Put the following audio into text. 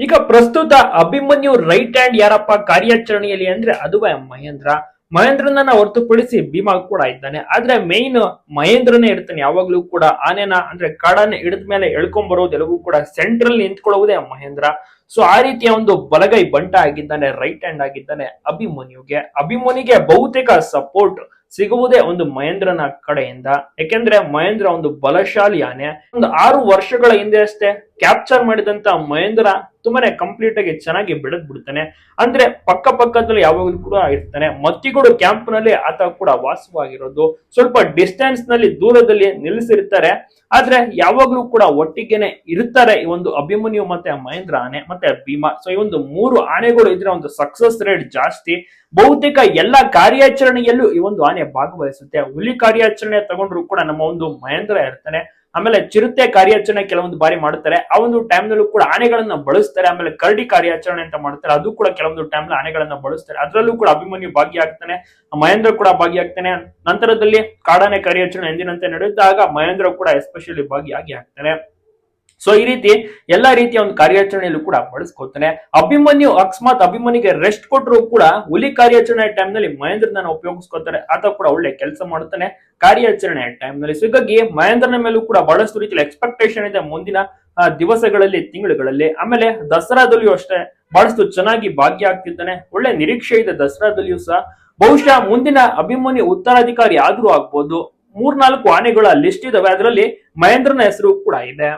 ಈಗ ಪ್ರಸ್ತುತ Abhimanyu right hand ಯಾರಪ್ಪ ಕಾರ್ಯಾಚರಣೆಯಲ್ಲಿ ಅಂದ್ರೆ ಅದುವೇ ಮಹೇಂದ್ರ. ಮಹೇಂದ್ರನನ್ನ ಹೊರತುಪಡಿಸಿ ಭೀಮಾ ಕೂಡ ಇದ್ದಾನೆ. ಆದ್ರೆ ಮೇನ್ ಮಹೇಂದ್ರನೇ ಇರ್ತಾನೆ. ಯಾವಾಗ್ಲೂ ಕೂಡ ಆನೆನ ಅಂದ್ರೆ ಕಾಡನ್ನ ಹಿಡಿದ ಮೇಲೆ ಎಳ್ಕೊಂಡ್ ಬರೋದೆಲ್ಲವೂ ಕೂಡ ಸೆಂಟ್ರಲ್ ನಿಂತ್ಕೊಳ್ಳುವುದೇ ಮಹೇಂದ್ರ. ಸೊ ಆ ರೀತಿಯ ಒಂದು ಬಲಗೈ ಬಂಟ ಆಗಿದ್ದಾನೆ ರೈಟ್ ಹ್ಯಾಂಡ್ ಆಗಿದ್ದಾನೆ ಅಭಿಮನ್ಯುಗೆ. ಅಭಿಮನ್ಯುಗೆ ಬಹುತೇಕ ಸಪೋರ್ಟ್ ಸಿಗುವುದೇ ಒಂದು ಮಹೇಂದ್ರನ ಕಡೆಯಿಂದ. ಯಾಕೆಂದ್ರೆ ಮಹೇಂದ್ರ ಒಂದು ಬಲಶಾಲಿ ಆನೆ. ಒಂದು ಆರು ವರ್ಷಗಳ ಹಿಂದೆ ಅಷ್ಟೇ ಕ್ಯಾಪ್ಚರ್ ಮಾಡಿದಂತ ಮಹೇಂದ್ರ ತುಂಬಾನೇ ಕಂಪ್ಲೀಟ್ ಆಗಿ ಚೆನ್ನಾಗಿ ಬೆಳೆದ್ ಬಿಡ್ತಾನೆ. ಅಂದ್ರೆ ಪಕ್ಕ ಪಕ್ಕದಲ್ಲಿ ಯಾವಾಗಲೂ ಕೂಡ ಇರ್ತಾನೆ. ಮತ್ತಿಗೋಡು ಕ್ಯಾಂಪ್ನಲ್ಲಿ ಆತ ಕೂಡ ವಾಸವಾಗಿರೋದು. ಸ್ವಲ್ಪ ಡಿಸ್ಟೆನ್ಸ್ನಲ್ಲಿ ದೂರದಲ್ಲಿ ನಿಲ್ಲಿಸಿರ್ತಾರೆ. ಆದ್ರೆ ಯಾವಾಗ್ಲೂ ಕೂಡ ಒಟ್ಟಿಗೆನೆ ಇರ್ತಾರೆ ಈ ಒಂದು ಅಭಿಮನ್ಯು ಮತ್ತೆ ಮಹೇಂದ್ರ ಆನೆ ಮತ್ತೆ ಭೀಮಾ. ಸೊ ಈ ಒಂದು ಮೂರು ಆನೆಗಳು ಇದ್ರೆ ಒಂದು ಸಕ್ಸಸ್ ರೇಟ್ ಜಾಸ್ತಿ. ಬಹುತೇಕ ಎಲ್ಲಾ ಕಾರ್ಯಾಚರಣೆಯಲ್ಲೂ ಈ ಒಂದು ಆನೆ ಭಾಗವಹಿಸುತ್ತೆ. ಹುಲಿ ಕಾರ್ಯಾಚರಣೆ ತಗೊಂಡ್ರು ಕೂಡ ನಮ್ಮ ಒಂದು ಮಹೇಂದ್ರ ಇರ್ತಾನೆ. ಆಮೇಲೆ ಚಿರತೆ ಕಾರ್ಯಾಚರಣೆ ಕೆಲವೊಂದು ಬಾರಿ ಮಾಡ್ತಾರೆ ಆ ಒಂದು ಟೈಮ್ ನಲ್ಲೂ ಕೂಡ ಆನೆಗಳನ್ನ ಬಳಸ್ತಾರೆ. ಆಮೇಲೆ ಕರಡಿ ಕಾರ್ಯಾಚರಣೆ ಅಂತ ಮಾಡ್ತಾರೆ ಅದು ಕೂಡ ಕೆಲವೊಂದು ಟೈಮ್ ಆನೆಗಳನ್ನ ಬಳಸ್ತಾರೆ. ಅದರಲ್ಲೂ ಕೂಡ ಅಭಿಮನ್ಯು ಭಾಗಿಯಾಗ್ತಾನೆ. ಮಹೇಂದ್ರ ಕೂಡ ಭಾಗಿಯಾಗ್ತಾನೆ. ನಂತರದಲ್ಲಿ ಕಾಡಾನೆ ಕಾರ್ಯಾಚರಣೆ ಎಂದಿನಂತೆ ನಡೆಯುತ್ತಾಗ ಮಹೇಂದ್ರ ಕೂಡ ಎಸ್ಪೆಷಲಿ ಭಾಗಿಯಾಗಿ ಆಗ್ತಾನೆ. ಸೊ ಈ ರೀತಿ ಎಲ್ಲಾ ರೀತಿಯ ಒಂದು ಕಾರ್ಯಾಚರಣೆಯಲ್ಲೂ ಕೂಡ ಬಳಸ್ಕೊತಾನೆ ಅಭಿಮನ್ಯು ಅಕಸ್ಮಾತ್ ಅಭಿಮನಿಗೆ ರೆಸ್ಟ್ ಕೊಟ್ಟರು ಕೂಡ ಹುಲಿ ಕಾರ್ಯಾಚರಣೆ ಟೈಮ್ನಲ್ಲಿ ಮಹೇಂದ್ರನ ಉಪಯೋಗಿಸ್ಕೊತಾರೆ ಆತ ಕೂಡ ಒಳ್ಳೆ ಕೆಲಸ ಮಾಡುತ್ತಾನೆ ಕಾರ್ಯಾಚರಣೆ ಟೈಮ್ನಲ್ಲಿ. ಸೊ ಮಹೇಂದ್ರನ ಮೇಲೂ ಕೂಡ ಬಹಳಷ್ಟು ರೀತಿಯಲ್ಲಿ ಎಕ್ಸ್ಪೆಕ್ಟೇಷನ್ ಇದೆ ಮುಂದಿನ ದಿವಸಗಳಲ್ಲಿ, ತಿಂಗಳುಗಳಲ್ಲಿ. ಆಮೇಲೆ ದಸರಾದಲ್ಲಿಯೂ ಅಷ್ಟೇ ಬಹಳಷ್ಟು ಚೆನ್ನಾಗಿ ಭಾಗ್ಯ ಆಗ್ತಿದ್ದಾನೆ ಒಳ್ಳೆ ನಿರೀಕ್ಷೆ ಇದೆ ದಸರಾದಲ್ಲಿಯೂ ಸಹ. ಬಹುಶಃ ಮುಂದಿನ ಅಭಿಮನ್ಯು ಉತ್ತರಾಧಿಕಾರಿ ಆದ್ರೂ ಆಗ್ಬೋದು. ಮೂರ್ನಾಲ್ಕು ಆನೆಗಳ ಲಿಸ್ಟ್ ಇದಾವೆ. ಅದರಲ್ಲಿ ಮಹೇಂದ್ರನ ಹೆಸರು ಕೂಡ ಇದೆ.